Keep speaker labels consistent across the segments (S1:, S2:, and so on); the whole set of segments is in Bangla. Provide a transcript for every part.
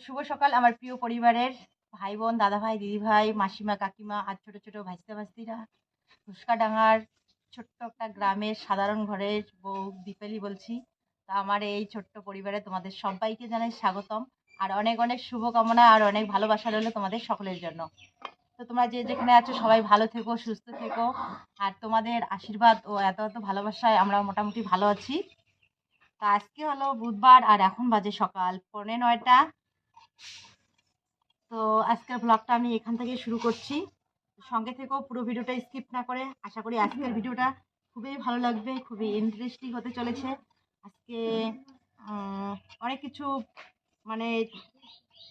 S1: শুভ সকাল, আমার প্রিয় পরিবারের ভাই বোন দাদা ভাই দিদি ভাই মাসিমা, কাকিমা, আর ছোট ছোট ভাইস্তা ভাস্তিরা ফুসকাডাঙ্গার ছোট্ট একটা গ্রামের সাধারণ ঘরের বউ দীপালি বলছি। তা আমার এই ছোট্ট পরিবারে তোমাদের সবাইকে জানাই স্বাগতম। আর অনেক অনেক শুভকামনা আর অনেক ভালোবাসা রইল তোমাদের সকলের জন্য। তো তোমরা যে যেখানে আছো সবাই ভালো থেকো, সুস্থ থেকো। আর তোমাদের আশীর্বাদ ও এত এত ভালোবাসায় আমরা মোটামুটি ভালো আছি। তা আজকে হলো বুধবার আর এখন বাজে সকাল, পৌনে নয়টা। তো আজকের ব্লগটা আমি এখান থেকে শুরু করছি। সঙ্গে থেকেও পুরো ভিডিওটা স্কিপ না করে আশা করি আজকের ভিডিওটা খুবই ভালো লাগবে, খুবই ইন্টারেস্টিং হতে চলেছে। আজকে অনেক কিছু মানে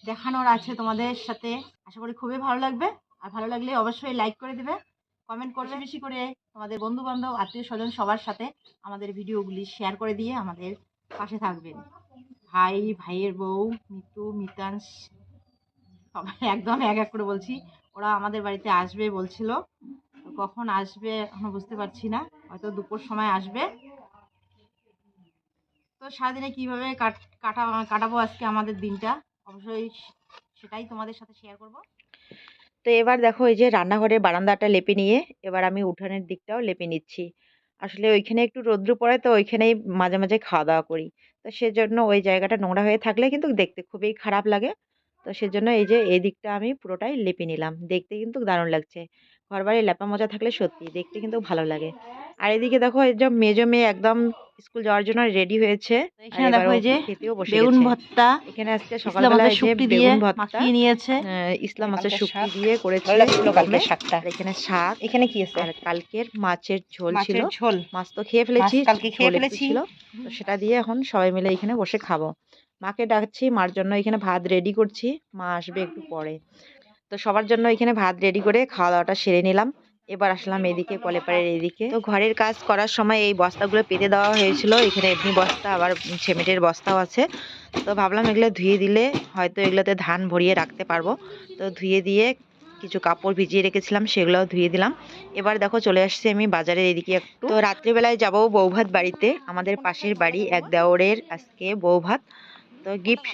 S1: দেখানোর আছে তোমাদের সাথে। আশা করি খুবই ভালো লাগবে। আর ভালো লাগলে অবশ্যই লাইক করে দেবে। কমেন্ট করবে বেশি করে তোমাদের বন্ধু বান্ধব আত্মীয় স্বজন সবার সাথে আমাদের ভিডিওগুলি শেয়ার করে দিয়ে আমাদের পাশে থাকবেন। ভাই, ভাইয়ের বউ, মিতু, মিতাংশ, সবাই একদম এক এক করে বলছি। ওরা আমাদের বাড়িতে আসবে বলছিল। কখন আসবে এখনও বুঝতে পারছি না। হয়তো দুপুর সময় আসবে। তো সারাদিনে কীভাবে কাট, কাটা, কাটাবো আজকে আমাদের দিনটা? অবশ্যই সেটাই তোমাদের সাথে শেয়ার করব।
S2: তো এবার দেখো এই যে রান্নাঘরের বারান্দাটা লেপে নিয়ে এবার আমি উঠানের দিকটাও লেপে নিচ্ছি। আসলে ওইখানে একটু রৌদ্র পড়ে তো ওইখানেই মাঝে মাঝে খাওয়া দাওয়া করি। তো সেজন্য ওই জায়গাটা নোংরা হয়ে থাকলে কিন্তু দেখতে খুবই খারাপ লাগে। তো সেজন্য এই যে, এই দিকটা আমি পুরোটাই লেপে নিলাম। দেখতে কিন্তু দারুণ লাগছে। ঘরবাড়ি লেপা মজা থাকলে সত্যি দেখতে কিন্তু ভালো লাগে। আর এদিকে দেখো এই যে মেজো মেয়ে একদম স্কুল যাওয়ার জন্য রেডি হয়েছে।
S1: এখানে দেখো এই যে বেগুন ভর্তা
S2: এখানে আজকে সকালবেলা যে
S1: দিয়ে
S2: বেগুন ভর্তা
S1: মাখিয়ে নিয়েছে।
S2: ইসলাম মাছের শুক্তি দিয়ে করেছে
S3: কালকে শাকটা।
S2: এখানে শাক
S3: এখানে কি আছে?
S2: আর কালকের মাছের ঝোল ছিল।
S3: মাছের ঝোল।
S2: মাছ তো খেয়ে ফেলেছি
S3: কালকে খেয়ে ফেলেছি।
S2: ছিল। তো সেটা দিয়ে এখন সবাই মিলে এখানে বসে খাব। মাকে ডাকছি মার জন্য এখানে ভাত রেডি করছি। মা আসবে একটু পরে। তো সবার জন্য এখানে ভাত রেডি করে খাওয়া দাওয়াটা সেরে নিলাম। এবার আসলাম এদিকে কলেপাড়ের এদিকে। তো ঘরের কাজ করার সময় এই বস্তাগুলো পেতে দেওয়া হয়েছিল। এখানে এমনি বস্তা, আবার সিমেন্টের বস্তাও আছে। তো ভাবলাম এগুলো ধুয়ে দিলে হয়তো এগুলোতে ধান ভরিয়ে রাখতে পারব। তো ধুয়ে দিয়ে কিছু কাপড় ভিজিয়ে রেখেছিলাম, সেগুলোও ধুয়ে দিলাম। এবার দেখো চলে আসছি আমি বাজারের এদিকে একটু। তো রাত্রিবেলায় যাব বৌভাত বাড়িতে। আমাদের পাশের বাড়ি, এক দেওরের আজকে বৌভাত। তো গিফট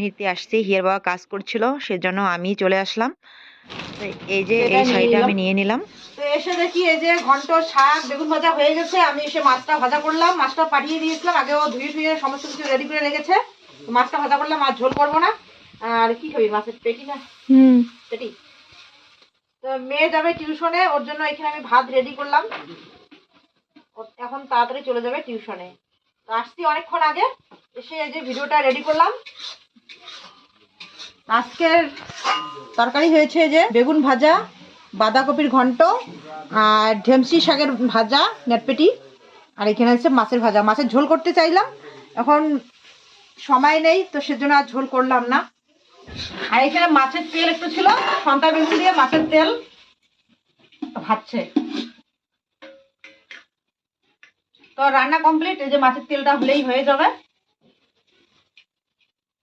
S2: নিতে আসছি, হিয়ার বাবা কাজ করছিল, সেজন্য আমি চলে আসলাম। এই যে এই শাড়িটা আমি। নিয়ে নিলাম।
S1: তো এসে দেখি এই যে ঘন্ট শাক বেগুন ভাজা হয়ে গেছে। আমি এসে মাছটা ভাজা করলাম। মাছটা পাঠিয়ে দিয়েছিলাম। আগেও ধুয়ে ধুয়ে সমস্ত কিছু রেডি করে রেখেছে। মাছটা ভাজা করলাম আর ঝোল করব না। আর কি খাবি? মাছের পেটি না?
S2: হুম।
S1: পেটি। তো মেয়ে যাবে টিউশনে ওর জন্য এখানে আমি ভাত রেডি করলাম। ও এখন তাড়াতাড়ি চলে যাবে টিউশনে তো আসছি অনেকক্ষণ আগে। এসে এই যে ভিডিওটা রেডি করলাম। আজকের তরকারি হয়েছে যে বেগুন ভাজা, বাঁধাকপির ঘন্ট, আর ঢেমসি শাকের ভাজা, নেটপেটি, আর এখানে হচ্ছে মাছের ভাজা। মাছের ঝোল করতে চাইলাম, এখন সময় নেই, তো সেজন্য আর ঝোল করলাম না। আর এখানে মাছের তেল একটু ছিল সন্তা বেগুন দিয়ে মাছের তেল ভাজছে। তো রান্না কমপ্লিট এই যে মাছের তেলটা হলেই হয়ে যাবে।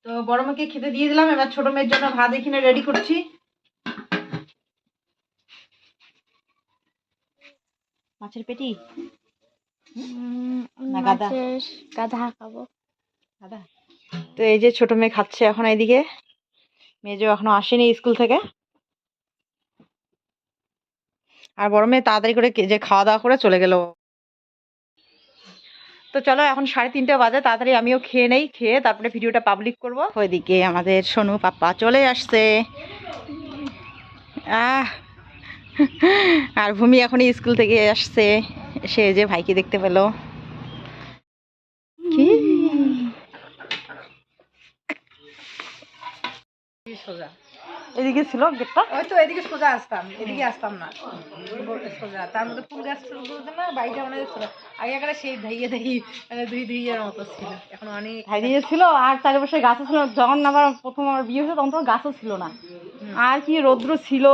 S1: তো বড় মেয়েকে খেতে দিয়ে দিলাম এবার ছোট মেয়ের জন্য ভাত এখানে রেডি করছি। মাছের পেটি? না গাদা।
S3: খাব।
S1: দাদা
S2: তো এই যে ছোট মেয়ে খাচ্ছে এখন এইদিকে। মেজো এখনও আসেনি স্কুল থেকে। আর বড় মেয়ে তাড়াতাড়ি করে যে খাওয়া দাওয়া করে চলে গেল। তো চলো এখন সাড়ে তিনটে বাজে, তাড়াতাড়ি আমিও খেয়ে নেই, খেয়ে তারপরে ভিডিওটা পাবলিক করব। ওইদিকে আমাদের সোনু পাপ্পা চলে আসছে। আহ, আর ভূমি এখনই স্কুল থেকে আসছে। সে যে ভাইকে দেখতে পেল।
S3: সোজা।
S2: এদিকে ছিল গেটটা।
S3: ওই তো এদিকে সোজা আসতাম এদিকে আসতাম না। সোজা তার মধ্যে ফুল গাছ না বাড়িটা অনেক ছিল আগে আগে সেই ধইয়ে ধই মানে দুই দুইয়ের মতো ছিল। এখন অনেক
S1: হাইদিয়ে ছিল আর চারিপাশে গাছও ছিল যখন আমার প্রথম আমার বিয়ে হয়েছে তখন তো গাছও ছিল না। আর কি রৌদ্র ছিল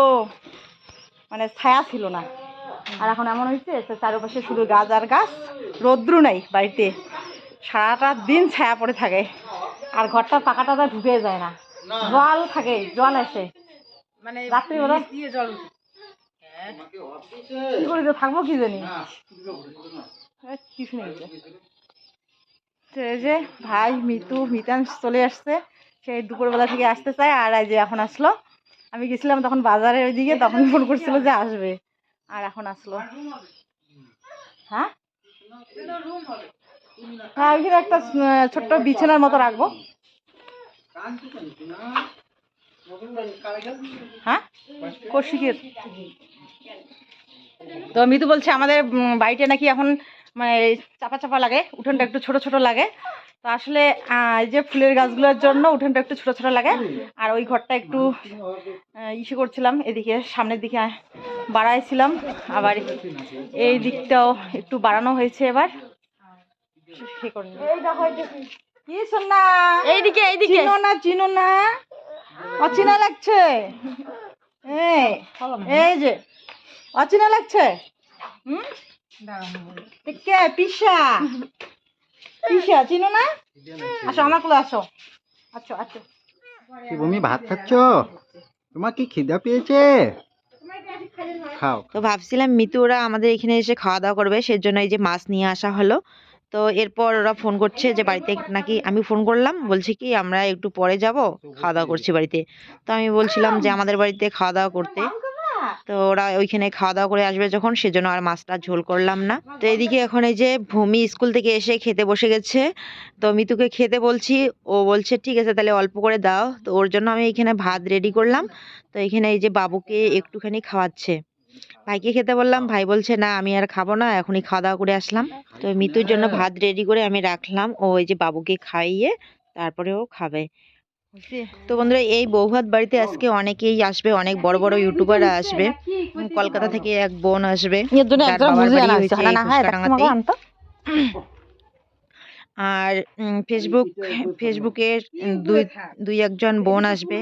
S1: মানে ছায়া ছিল না। আর এখন এমন হয়েছে চারিপাশে শুধু গাছ আর গাছ রৌদ্র নাই বাড়িতে। সারাটা দিন ছায়া পড়ে থাকে। আর ঘরটার পাকাটা ঢুকে যায় না। জল থাকে জল আসে।
S3: মানে
S1: রাত্রিবেলা?
S3: দিয়ে জল উঠে।
S1: কি করে যে থাকব কি জানি? কিছু নেই যে। তো এই যে ভাই মিতু মিতাংশ চলে আসছে। সেই দুপুরবেলা থেকে আসতে চায় আর এই যে এখন আসলো। আমি গেছিলাম তখন বাজারের ওইদিকে তখন ফোন করছিল যে আসবে। আর এখন আসলো। হ্যাঁ? হ্যাঁ ওইখানে একটা ছোট্ট বিছানার মতো রাখব। হ্যাঁ? কৌশিকের। তো মিতু বলছে আমাদের বাড়িটা নাকি এখন মানে চাপা চাপা লাগে উঠোনটা একটু ছোট ছোট লাগে। তো আসলে এই যে ফুলের গাছগুলোর জন্য উঠোনটা একটু ছোট ছোট লাগে। আর ওই ঘরটা একটু ইসে করছিলাম এদিকে সামনের দিকে বাড়াইছিলাম। আবার এই দিকটাও একটু বাড়ানো হয়েছে এবার। কি সোনা
S2: এইদিকে এইদিকে
S1: চিনো না চিনো না অচেনা লাগছে। এই এই যে অচেনা লাগছে। হুম? কে পিসা। পিসা চিনো না? আসো আমার কোলে আসো। আচ্ছা আচ্ছা।
S4: কি ভাত খাচ্ছ? তোমার কি খিদা পেয়েছে? খাও
S2: তো ভাবছিলাম মিতু ওরা আমাদের এখানে এসে খাওয়া দাওয়া করবে সেজন্য এই যে মাছ নিয়ে আসা হলো। তো এরপর ওরা ফোন করছে যে বাড়িতে নাকি আমি ফোন করলাম। বলছে কি, আমরা একটু পরে যাব, খাওয়া দাওয়া করছি বাড়িতে। তো আমি বলছিলাম যে আমাদের বাড়িতে খাওয়া দাওয়া করতে। তো ওরা ওইখানে খাওয়া দাওয়া করে আসবে যখন, সেজন্য আর মাছটা ঝোল করলাম না। তো এদিকে এখন এই যে ভূমি স্কুল থেকে এসে খেতে বসে গেছে। তো মিতুকে খেতে বলছি, ও বলছে, ঠিক আছে, তাহলে অল্প করে দাও। তো ওর জন্য আমি এখানে ভাত রেডি করলাম। তো এখানে এই যে বাবুকে একটুখানি খাওয়াচ্ছে। ভাইকে খেতে বললাম ভাই বলছে না আমি আর খাব না এখনই খাওয়া দাওয়া করে আসলাম। তো মিতুর জন্য ভাত রেডি করে আমি রাখলাম ও ওই যে বাবুকে খাইয়ে তারপরে ও খাবে। তো বন্ধুরা এই বৌভাত বাড়িতে আজকে অনেকেই আসবে অনেক বড় বড় ইউটিউবাররা আসবে। কলকাতা থেকে এক বোন আসবে আর উম, ফেসবুক ফেসবুকের দুই দুই একজন বোন আসবে।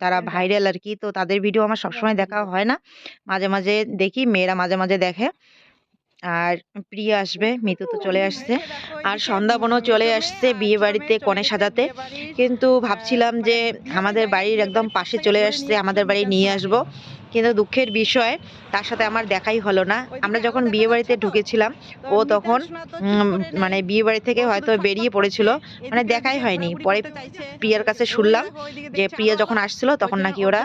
S2: তারা ভাইরাল আর কি। তো তাদের ভিডিও আমার সবসময় দেখা হয় না। মাঝে মাঝে দেখি মেয়েরা মাঝে মাঝে দেখে। আর প্রিয়া আসবে মিতু তো চলে আসছে। আর সন্ধ্যা বোনও চলে আসছে বিয়ে বাড়িতে কনে সাজাতে। কিন্তু ভাবছিলাম যে আমাদের বাড়ির একদম পাশে চলে আসছে আমাদের বাড়ি নিয়ে আসব। কিন্তু দুঃখের বিষয় তার সাথে আমার দেখাই হলো না। আমরা যখন বিয়ে বাড়িতে ঢুকেছিলাম ও তখন মানে বিয়ে বাড়ি থেকে হয়তো বেরিয়ে পড়েছিল। মানে দেখাই হয়নি। পরে প্রিয়ার কাছে শুনলাম যে প্রিয়া যখন আসছিল তখন নাকি ওরা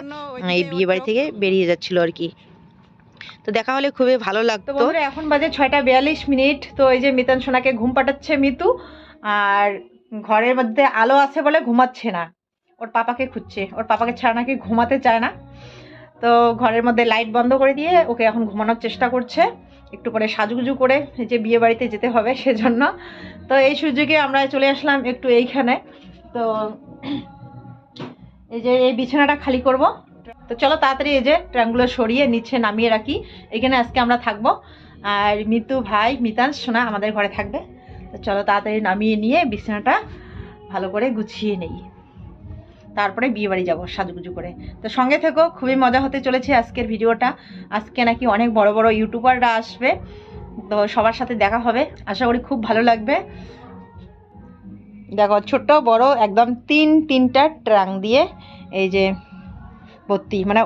S2: এই বিয়ে বাড়ি থেকে বেরিয়ে যাচ্ছিল আর কি। তো দেখা হলে খুবই ভালো লাগতো।
S1: বন্ধুরা এখন বাজে ছয়টা বিয়াল্লিশ মিনিট। তো এই যে মিতান সোনাকে ঘুম পাঠাচ্ছে মিতু আর ঘরের মধ্যে আলো আছে বলে ঘুমাচ্ছে না। ওর পাপাকে খুঁজছে। ওর পাপাকে ছাড়া নাকি ঘুমাতে চায় না। তো ঘরের মধ্যে লাইট বন্ধ করে দিয়ে ওকে এখন ঘুমানোর চেষ্টা করছে। একটু পরে সাজুগুজু করে এই যে বিয়ে বাড়িতে যেতে হবে সেজন্য। তো এই সুযোগে আমরা চলে আসলাম একটু এইখানে। তো এই যে এই বিছানাটা খালি করব। তো চলো তাড়াতাড়ি এই যে ট্রাঙ্গুলো সরিয়ে নিচে নামিয়ে রাখি। এখানে আজকে আমরা থাকব। আর মিতু ভাই মিতান সোনা আমাদের ঘরে থাকবে। তো চলো তাড়াতাড়ি নামিয়ে নিয়ে বিছানাটা ভালো করে গুছিয়ে নেই। তারপরে বিয়ে বাড়ি যাব সাজুগুজু করে। তো সঙ্গে থেকো, খুবই মজা হতে চলেছে আজকের ভিডিওটা। আজকে নাকি অনেক বড় বড় ইউটিউবাররা আসবে, তো সবার সাথে দেখা হবে। আশা করি খুব ভালো লাগবে। দেখো, ছোট্ট, বড়, একদম তিন, তিনটা ট্রাং দিয়ে এই যে ভর্তি মানে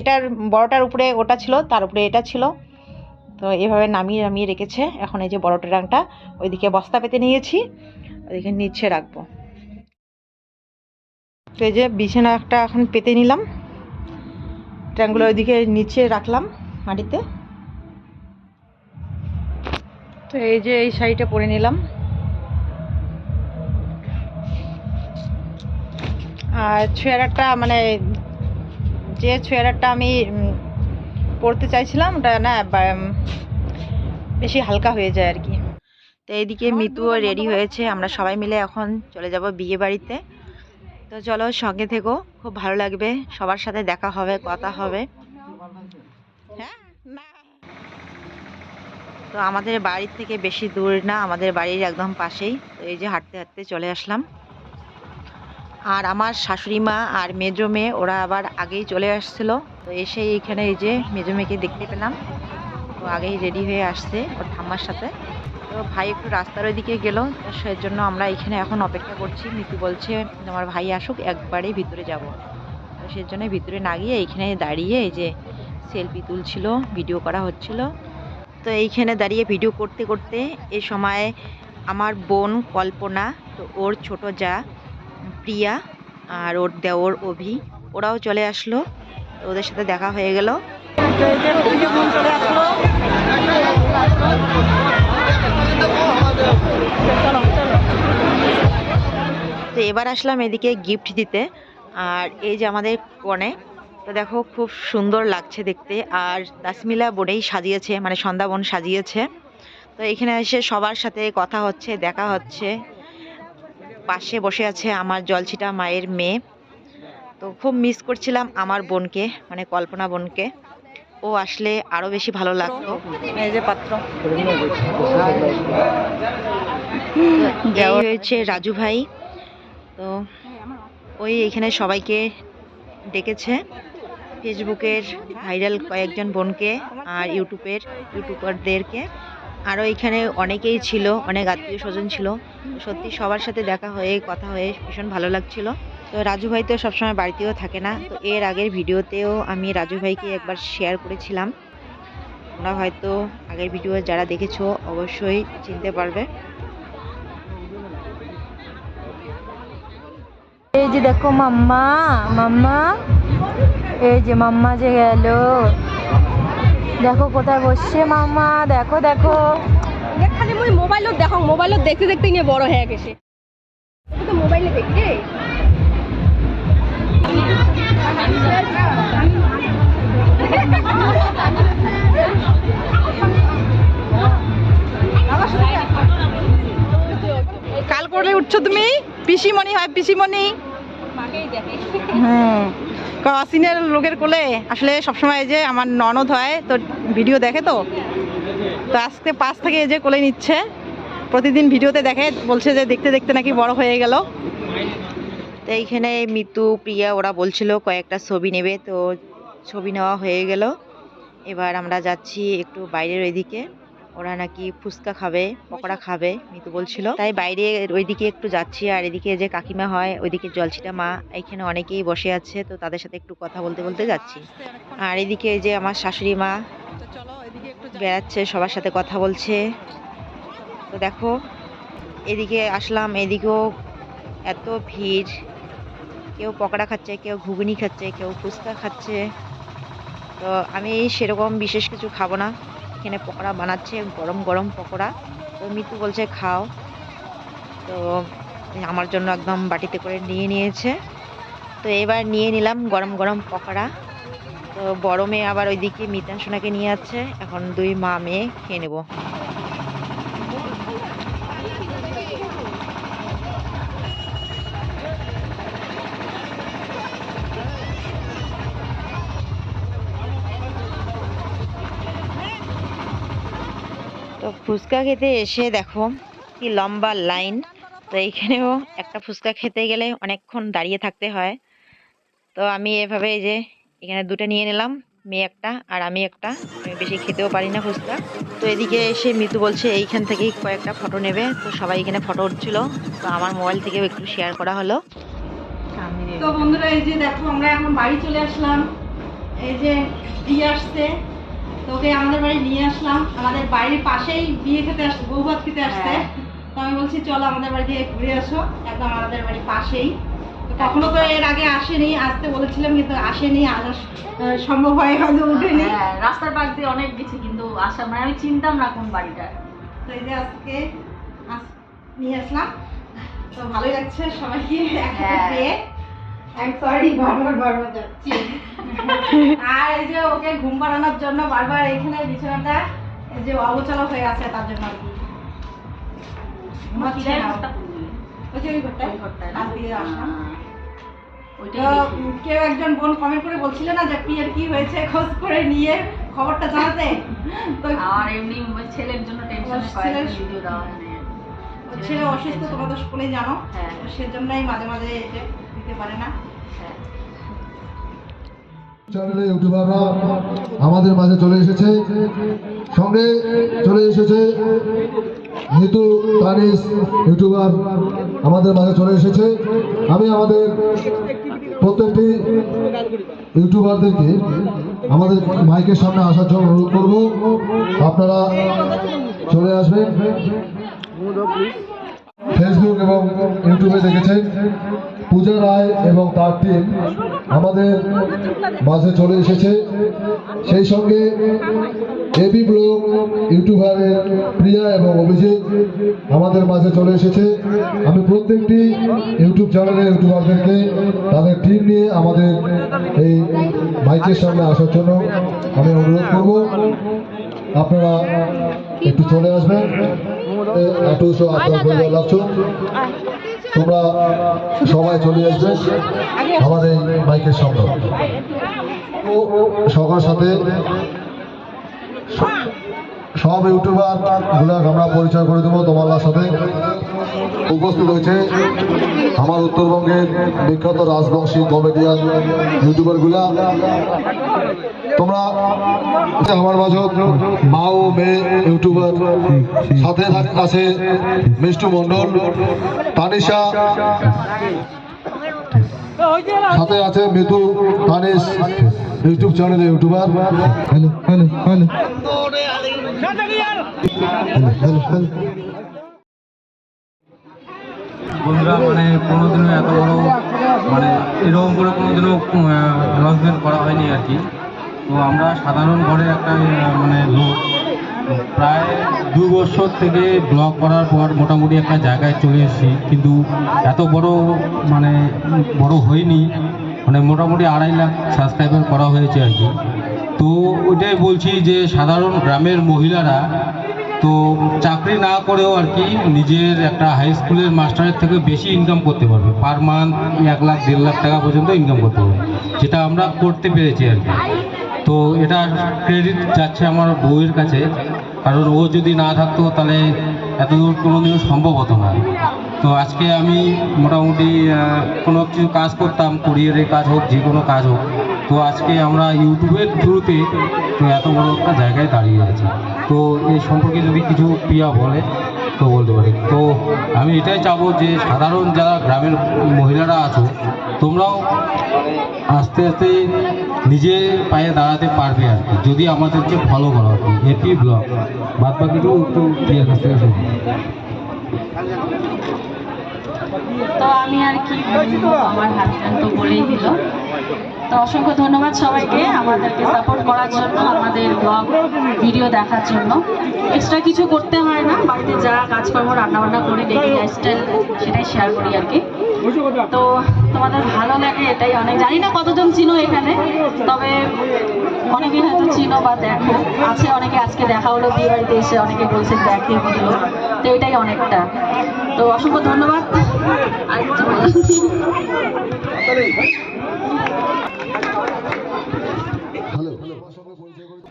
S1: এটার বড়টার উপরে ওটা ছিল, তার উপরে এটা ছিল। তো এভাবে নামিয়ে নামিয়ে রেখেছে। এখন এই যে বড় ট্রাংটা, ওইদিকে বস্তা পেতে নিয়েছি, ওইদিকে নিচে রাখব। তো এই যে বিছানা একটা এখন পেতে নিলাম। ট্রাংগুলো ওইদিকে নিচে রাখলাম মাটিতে। তো এই যে এই শাড়িটা পরে নিলাম। আর সোয়েটারটা মানে যে সোয়েটারটা আমি পরতে চাইছিলাম ওটা না বেশি হালকা হয়ে যায় আর কি।
S2: তো এইদিকে মিতুও রেডি হয়েছে আমরা সবাই মিলে এখন চলে যাব বিয়ে বাড়িতে তো চলো সঙ্গে থেকো, খুব ভালো লাগবে, সবার সাথে দেখা হবে, কথা হবে। হ্যাঁ তো আমাদের বাড়ির থেকে বেশি দূর না, আমাদের বাড়ির একদম পাশেই, তো এই যে হাঁটতে হাঁটতে চলে আসলাম। আর আমার শাশুড়ি মা আর মেজো মেয়ে, ওরা আবার আগেই চলে আসছিল। তো এসে এইখানে এই যে মেজো মেয়েকে দেখতে পেলাম। তো আগেই রেডি হয়ে আসছে ওর ঠাম্মার সাথে। তো ভাই একটু রাস্তার ওইদিকে গেল, সেজন্য আমরা এখানে এখন অপেক্ষা করছি। মিতু বলছে আমার ভাই আসুক একবারেই ভিতরে যাব। তো সেজন্য ভিতরে না গিয়ে এইখানে দাঁড়িয়ে এই যে সেলফি তুলছিল, ভিডিও করা হচ্ছিল। তো এইখানে দাঁড়িয়ে ভিডিও করতে করতে এ সময় আমার বোন কল্পনা, তো ওর ছোট যা প্রিয়া আর ওর দেওর অভি, ওরাও চলে আসলো। ওদের সাথে দেখা হয়ে গেল। তো এবার আসলাম এদিকে গিফট দিতে, আর এই যে আমাদের কনে, তো দেখো খুব সুন্দর লাগছে দেখতে, আর তাসমিলা বোনেই সাজিয়েছে মানে সন্ধ্যা বোন সাজিয়েছে। তো এখানে এসে সবার সাথে কথা হচ্ছে, দেখা হচ্ছে। পাশে বসে আছে আমার জলছিটা মায়ের মেয়ে। তো খুব মিস করছিলাম আমার বোনকে মানে কল্পনা বোনকে। ও আসলে আরও বেশি ভালো লাগতো
S1: এই যে পাত্র।
S2: এই হয়েছে রাজু ভাই। তো ওই এখানে সবাইকে ডেকেছে। ফেসবুকের ভাইরাল কয়েকজন বোনকে আর ইউটিউবের ইউটিউবারদেরকে। আরও এখানে অনেকেই ছিল অনেক আত্মীয় স্বজন ছিল। সত্যি সবার সাথে দেখা হয়ে কথা হয়ে ভীষণ ভালো লাগছিল। তো রাজু ভাই তো সবসময় বাড়িতেও থাকে না, তো এর আগের ভিডিওতেও আমি রাজু ভাইকে একবার শেয়ার করেছিলাম। তোমরা হয়তো আগের ভিডিও যারা দেখেছ অবশ্যই চিনতে পারবে।
S5: এই যে দেখো মাম্মা মাম্মা, এই যে মাম্মা যে গেল। দেখো কোথায় বসছে মাম্মা, দেখো দেখো।
S6: খালি মই দেখো মোবাইলত দেখতে দেখতে নিয়ে বড় হয়ে গেছে। তো মোবাইলে দেখি রে।
S1: কাল করলে উঠছো তুমি? পিসিমণি হয় পিসিমণি। হুম। কাসিনের লোকের কোলে? আসলে সবসময় যে আমার ননদ হয়, তো ভিডিও দেখে তো। তো আজকে পাশ থেকে যে কোলে নিচ্ছে। প্রতিদিন ভিডিওতে দেখে, বলছে যে দেখতে দেখতে নাকি বড় হয়ে গেল।
S2: তো এইখানে মিতু, প্রিয়া, ওরা বলছিল কয়েকটা ছবি নেবে, তো ছবি নেওয়া হয়ে গেল। এবার আমরা যাচ্ছি একটু বাইরের ওইদিকে। ওরা নাকি ফুচকা খাবে, পকোড়া খাবে, মিতু বলছিল। তাই বাইরে ওইদিকে একটু যাচ্ছি, আর এদিকে যে কাকিমা হয়, ওইদিকে জলছিটা মা এখানে অনেকেই বসে আছে, তো তাদের সাথে একটু কথা বলতে বলতে যাচ্ছি। আর এদিকে যে আমার শাশুড়ি মা বেড়াচ্ছে, সবার সাথে কথা বলছে। তো দেখো, এদিকে আসলাম, এদিকেও এত ভিড়। কেউ পকোড়া খাচ্ছে, কেউ ঘুগনি খাচ্ছে, কেউ ফুচকা খাচ্ছে। তো আমি সেরকম বিশেষ কিছু খাব না। এখানে পকোড়া বানাচ্ছে, গরম গরম পকোড়া। তো মিতু বলছে, খাও। তো আমার জন্য একদম বাটিতে করে নিয়ে নিয়েছে। তো এবার নিয়ে নিলাম গরম গরম পকোড়া। তো বড় মেয়ে আবার ওইদিকে মিতান সোনাকে নিয়ে যাচ্ছে। এখন দুই মা মেয়ে খেয়ে নেব। ফুচকা খেতে এসে দেখো কি লম্বা লাইন। তো এইখানেও একটা ফুচকা খেতে গেলে অনেকক্ষণ দাঁড়িয়ে থাকতে হয়। তো আমি এভাবে এই যে এখানে দুটো নিয়ে নিলাম, মেয়ে একটা আর আমি একটা। আমি বেশি খেতেও পারি না ফুচকা। তো এদিকে এসে মিতু বলছে, এইখান থেকেই কয়েকটা ফটো নেবে। তো সবাই এখানে ফটো উঠছিল। তো আমার মোবাইল থেকেও একটু শেয়ার করা হলো।
S1: তো বন্ধুরা, এই যে দেখো, আমরা এখন বাড়ি চলে আসলাম। এই যে বিয়ে আসছে। তো ওকে আমাদের বাড়ি নিয়ে আসলাম। আমাদের বাড়ির পাশেই বিয়ে খেতে আসছে বউ ভাত খেতে আসছে। তো আমি বলছি চলো আমাদের বাড়ি থেকে ঘুরে আসো। একদম আমাদের বাড়ির পাশেই। কখনো তো এর আগে আসেনি আসতে বলেছিলাম কিন্তু আসেনি আসা সম্ভব হয় হয়তো উঠেনি
S7: হ্যাঁ রাস্তার পাশ দিয়ে অনেক গেছি কিন্তু আসা মানে আমি চিনতাম না কোন বাড়িটা।
S1: তো এই যে আজকে নিয়ে আসলাম। তো ভালোই লাগছে সবাইকে একসাথে
S7: হ্যাঁ।
S1: পেয়ে সরি বারবার বারবার যাচ্ছি। আর এই যে ওকে ঘুম পাড়ানোর জন্য বারবার এখানে বিছানাটা যে অগোছালো হয়ে আছে তার জন্য আর
S7: হ্যাঁ।
S1: কেউ একজন বোন কমেন্ট করে বলছিল না যে প্রিয়ার কি হয়েছে খোঁজ করে নিয়ে খবরটা জানাতে? তো
S7: আমার এমনি ছেলের জন্য টেনশনে
S1: ওর
S7: কয়েকদিন
S1: ছেলের-
S7: ভিডিও দেওয়া
S1: ছেলে অসুস্থ তোমরা তো সকলেই জানো।
S7: হ্যাঁ।
S1: সেজন্যই মাঝে মাঝে এসে দিতে পারে না।
S7: হ্যাঁ
S8: চ্যানেলে ইউটিউবাররা আমাদের মাঝে চলে এসেছে। সঙ্গে চলে এসেছে নিতু তানিস, ইউটিউবার আমাদের মাঝে চলে এসেছে। আমি আমাদের প্রত্যেকটি ইউটিউবারদেরকে আমাদের মাইকের সামনে আসার জন্য অনুরোধ করব। আপনারা চলে আসবেন। ফেসবুক এবং ইউটিউবে দেখেছেন। পূজা রায় এবং তার টিম আমাদের মাঝে চলে এসেছে। সেই সঙ্গে এবি ব্লগ ইউটিউবারের প্রিয়া এবং অভিজিৎ আমাদের মাঝে চলে এসেছে। আমি প্রত্যেকটি ইউটিউব চ্যানেলের ইউটিউবারদেরকে তাদের টিম নিয়ে আমাদের এই মাইকের সামনে আসার জন্য আমি অনুরোধ করব। আপনারা একটু চলে আসবেন। একটু আপনার লাগছো। তোমরা সবাই চলে আসবে আমাদের বাইকের মাইকের সামনে। সবার সাথে সব ইউটিউবারগুলা আমরা পরিচয় করে দেবো তোমার সাথে। উপস্থিত হয়েছে আমার উত্তরবঙ্গের বিখ্যাত রাজবংশী কমেডিয়ান ইউটিউবারগুলা। তোমরা আমার মাঝে মা ও মেয়ে, ইউটিউবার সাথে আছে মিষ্টু মন্ডল তানিশা, সাথে আছে মিতু, তানিশ, ইউটিউব চ্যানেলে ইউটিউবার। Hello hello hello.
S9: বন্ধুরা মানে কোনোদিনও এত বড় মানে এরকম করে কোনোদিনও অ্যানাউন্সমেন্ট করা হয়নি আর কি। তো আমরা সাধারণ ঘরে একটা মানে লোক প্রায় দু বছর থেকে ব্লগ করার পর মোটামুটি একটা জায়গায় চলে এসেছি। কিন্তু এত বড় মানে বড় হয়নি। মানে মোটামুটি আড়াই লাখ সাবস্ক্রাইবার করা হয়েছে আর কি। তো ওইটাই বলছি যে সাধারণ গ্রামের মহিলারা তো চাকরি না করেও আর কি নিজের একটা হাই স্কুলের মাস্টারের থেকে বেশি ইনকাম করতে পারবে। পার মান্থ এক লাখ, দেড় লাখ টাকা পর্যন্ত ইনকাম করতে পারবে। যেটা আমরা করতে পেরেছি আর কি। তো এটা ক্রেডিট যাচ্ছে আমার বউয়ের কাছে। কারণ ও যদি না থাকতো তাহলে এতদূর কোনোদিনও সম্ভব হতো না। তো আজকে আমি মোটামুটি কোনো কিছু কাজ করতাম কুরিয়ারের কাজ হোক, যে কোনো কাজ হোক তো আজকে আমরা ইউটিউবের থ্রুতে তো এত বড় একটা জায়গায় দাঁড়িয়ে আছি। তো এই সম্পর্কে যদি কিছু প্রিয়া বলে, তো বলতে পারি। তো আমি এটাই চাবো যে সাধারণ যারা গ্রামের মহিলারা আছো, তোমরাও আস্তে আস্তে নিজে পায়ে দাঁড়াতে পারবে আর কি। যদি আমাদেরকে ফলো করো আর কি ব্লগ বাদ বাকিটু একটু প্রিয়ার কাছ থেকে
S7: তো আমি আর কি আমার হাজব্যান্ড তো বলেই দিল। তো অসংখ্য ধন্যবাদ সবাইকে আমাদেরকে সাপোর্ট করার জন্য, আমাদের ব্লগ ভিডিও দেখার জন্য। এক্সট্রা কিছু করতে হয় না, বাড়িতে যা কাজকর্ম, রান্নাবান্না করি ডেলি লাইফস্টাইল সেটাই শেয়ার করি আর কি। তো তোমাদের ভালো লাগে এটাই অনেক। জানি না কতজন চিনো এখানে, তবে অনেকে হয়তো চিনো বা দেখো। আছে অনেকে আজকে দেখা হলো বিয়ে বাড়িতে এসে অনেকে বলছে দেখে ভিডিও তো এটাই অনেকটা। অসংখ্য ধন্যবাদ।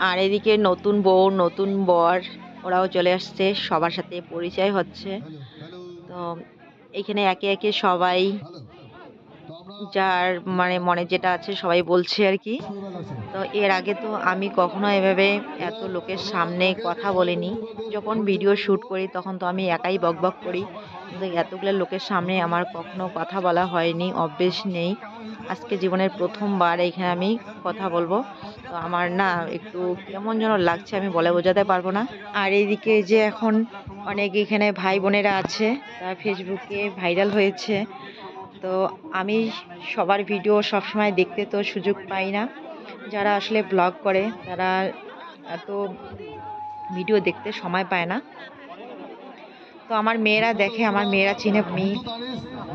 S7: আর
S2: এদিকে নতুন বউ, নতুন বর, ওরাও চলে আসছে, সবার সাথে পরিচয় হচ্ছে। তো এখানে একে একে সবাই যার মানে মনে যেটা আছে সবাই বলছে আর কি। তো এর আগে তো আমি কখনো এভাবে এত লোকের সামনে কথা বলিনি। যখন ভিডিও শ্যুট করি, তখন তো আমি একাই বকবক করি। কিন্তু এতগুলো লোকের সামনে আমার কখনো কথা বলা হয়নি, অভ্যেস নেই। আজকে জীবনের প্রথমবার এখানে আমি কথা বলব। তো আমার না একটু কেমন যেন লাগছে, আমি বলে বোঝাতে পারব না। আর এইদিকে যে এখন অনেক এখানে ভাই বোনেরা আছে, তারা ফেসবুকে ভাইরাল হয়েছে। তো আমি সবার ভিডিও সবসময় দেখতে তো সুযোগ পাই না। যারা আসলে ব্লগ করে, তারা এত ভিডিও দেখতে সময় পায় না। তো আমার মেয়েরা দেখে, আমার মেয়েরা চিনে আমি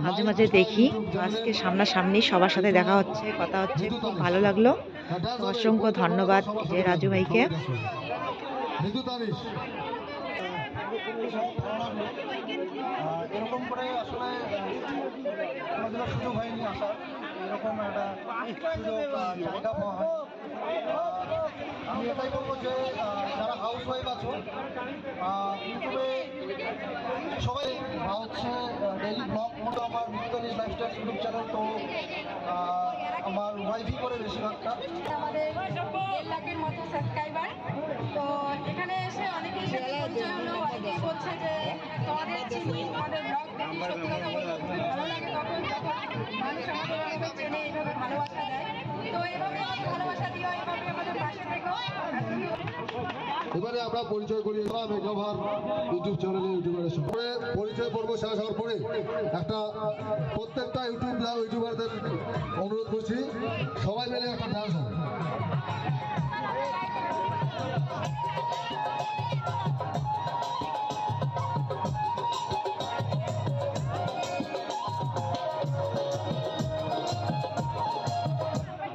S2: মাঝে মাঝে দেখি। আজকে সামনাসামনি সবার সাথে দেখা হচ্ছে, কথা হচ্ছে, খুব ভালো লাগল। অসংখ্য ধন্যবাদ যে রাজু ভাইকে।
S10: এরকম করে আসলে সুযোগ হয়নি আসার। এরকম একটা জায়গা পাওয়া হয় আমি এটাই বলব যে যারা হাউস ওয়াইফ আছো ইউটিউবে সবাই হচ্ছে ডেইলি ব্লগ মতো আমার মিতালিশ লাইফস্টাইল ইউটিউব চ্যানেল তো আমার ওয়াইফই করে বেশিরভাগটা।
S6: আমাদের দেড় লাখের মতো সাবস্ক্রাইবার তো এখানে এসে অনেকের সাথে পরিচয় হলো, অনেকেই বলছে যে তোমাদের চিনি, তোমাদের ব্লগ দেখি সত্যি কথা ভালো লাগে।
S8: এবারে আমরা পরিচয় দিলাম মেঘাভার ইউটিউব চ্যানেলে ইউটিউবারের সঙ্গে পরে পরিচয় পর্ব শেষ হওয়ার পরে একটা প্রত্যেকটা ইউটিউব ইউটিউবারদের অনুরোধ করছি, সবাই মিলে একটা ডান্স হবে।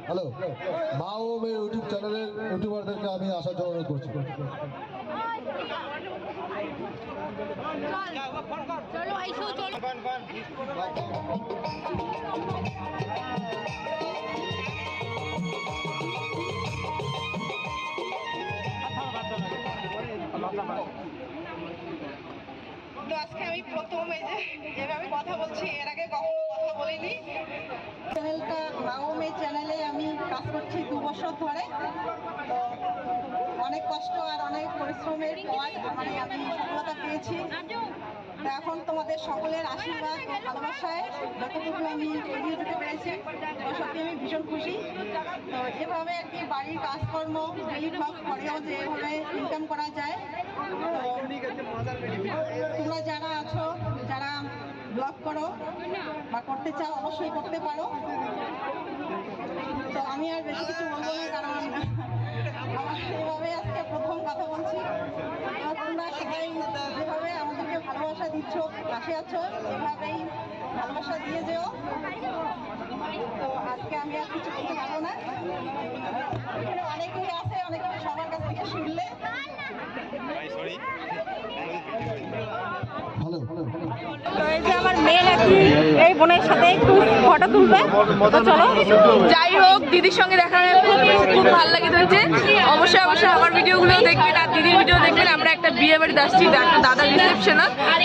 S8: হ্যালো মা ও মেয়ে ইউটিউব চ্যানেলের ইউটিউবারদেরকে আমি আসার জন্য অনুরোধ করছি।
S11: চলো আইসো চলো।
S6: তো আজকে আমি প্রথম এই যে এভাবে কথা বলছি এর আগে কখনো কথা বলিনি। চ্যানেলটা মাওমে চ্যানেলে আমি কাজ করছি দু বছর ধরে। তো অনেক কষ্ট আর অনেক পরিশ্রমের পর মানে আমি সফলতা পেয়েছি। এখন তোমাদের সকলের আশীর্বাদ ও ভালোবাসায় যতটুকু আমি এগিয়ে যেতে পেরেছি সত্যি আমি ভীষণ খুশি। তো এভাবে আর কি বাড়ির কাজকর্ম ডেলি করেও যে এভাবে ইনকাম করা যায় তোমরা যারা আছো, যারা ব্লগ করো বা করতে চাও, অবশ্যই করতে পারো। তো আমি আর বেশি কিছু বলব না, কারণ আমার সেইভাবে আজকে প্রথম কথা বলছি তোমরা সবাই যেভাবে আমাদেরকে ভালোবাসা দিচ্ছ, পাশে আছো, এভাবেই ভালোবাসা দিয়ে যেও। তো আজকে আমি আর কিছু বলতে পারব না। এখানে অনেকেই আছে অনেকে সবার কাছ থেকে শুনলে
S8: ভালো ভালো ভালো
S11: তো এই যে আমার মেয়ে এই বোনের সাথে একটু ফটো তুলবে। তো চলো যাই হোক দিদির সঙ্গে দেখা খুব খুব ভালো লাগে হচ্ছে অবশ্যই অবশ্যই আমার ভিডিওগুলো দেখবেন আর দিদির ভিডিও দেখবেন আমরা একটা বিয়ে বাড়িতে আসছি একটা দাদার রিসেপশন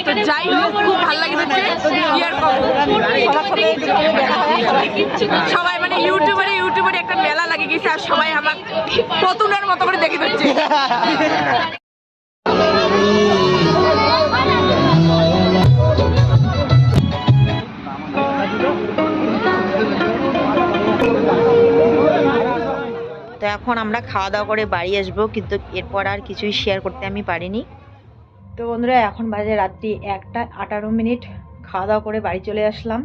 S11: তো যাই হোক খুব ভালো লাগে হচ্ছে কি আর কব? সবাই মানে ইউটিউবারে ইউটিউবারে একটা মেলা লাগে গেছে আর সবাই আমার প্রথমের মতো করে দেখে দিচ্ছে
S1: তো এখন আমরা খাওয়া দাওয়া করে বাড়ি আসব, কিন্তু এরপর আর কিছুই শেয়ার করতে আমি পারিনি। তো বন্ধুরা, এখন বাজে রাত্রি একটা, আঠারো মিনিট। খাওয়া দাওয়া করে বাড়ি চলে আসলাম।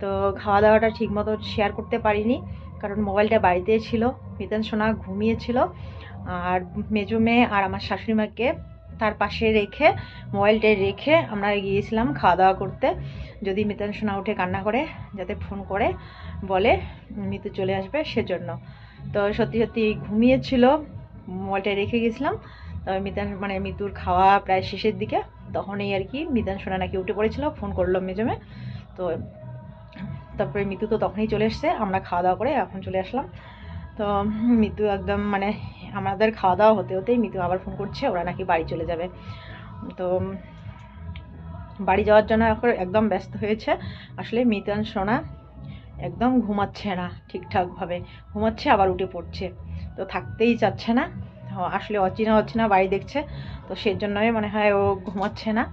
S1: তো খাওয়া দাওয়াটা ঠিকমতো শেয়ার করতে পারিনি, কারণ মোবাইলটা বাড়িতে ছিল। মিতান, সোনা ঘুমিয়েছিল। আর মেজো মেয়ে আর আমার শাশুড়ি মাকে তার পাশে রেখে মোবাইলটা রেখে আমরা গিয়েছিলাম খাওয়া দাওয়া করতে। যদি মিতান, সোনা উঠে কান্না করে, যাতে ফোন করে, বলে মিতু চলে আসবে সেজন্য। তো সত্যি সত্যি ঘুমিয়েছিল মোবাইলটা রেখে গেছিলাম তবে মিতান মানে মিতুর খাওয়া প্রায় শেষের দিকে, তখনই আর কি মিতান, সোনা নাকি উঠে পড়েছিল ফোন করল মেজমে তো তারপরে মিতু তো তখনই চলে এসছে, আমরা খাওয়া দাওয়া করে এখন চলে আসলাম। তো মিতু একদম মানে আমাদের খাওয়া দাওয়া হতে হতেই মিতু আবার ফোন করছে, ওরা নাকি বাড়ি চলে যাবে। তো বাড়ি যাওয়ার জন্য এখন একদম ব্যস্ত হয়েছে। আসলে মিতান সোনা একদম ঘুমাচ্ছে না ঠিকঠাকভাবে, ঘুমাচ্ছে আবার উঠে পড়ছে। তো থাকতেই চাচ্ছে না। আসলে অচেনা অচেনা বাড়ি দেখছে, তো সেজন্যই মনে হয় ও ঘুমাচ্ছে না।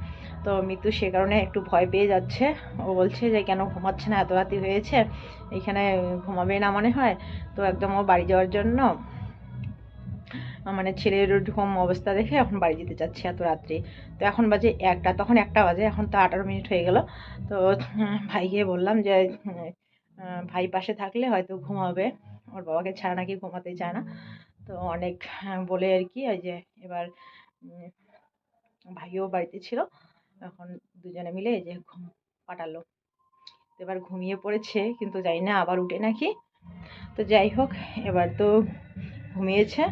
S1: তো মৃত্যু সে কারণে একটু ভয় পেয়ে যাচ্ছে। ও বলছে যে, কেন ঘুমাচ্ছে না? এত রাতি হয়েছে। এখানে ঘুমাবে না মনে হয়? তো একদম ও বাড়ি যাওয়ার জন্য মানে ছেলের ওরকম অবস্থা দেখে এখন বাড়ি যেতে চাচ্ছে এত রাত্রি। তো এখন বাজে একটা, তখন একটা বাজে, এখন তো আঠারো মিনিট হয়ে গেল। তো ভাইকে বললাম যে ভাই পাশে থাকলে হয়তো ঘুমাবে। ওর বাবাকে ছাড়া নাকি ঘুমাতে চায় না। তো অনেক বলে আর কি ওই যে এবার ভাইও বাড়িতে ছিল। এখন দুজনে মিলে এই যে ঘুম পাঠালো এবার ঘুমিয়ে পড়েছে, কিন্তু জানি না আবার উঠে নাকি। তো যাই হোক, এবার তো ঘুমিয়েছে।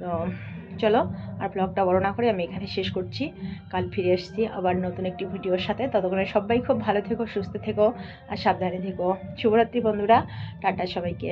S1: তো চলো, আর ব্লগটা বড় না করে আমি এখানে শেষ করছি। কাল ফিরে আসছি আবার নতুন একটি ভিডিওর সাথে। ততক্ষণে সবাই খুব ভালো থেকো, সুস্থ থেকো, আর সাবধানে থেকো। শুভরাত্রি বন্ধুরা, টাটা সবাইকে।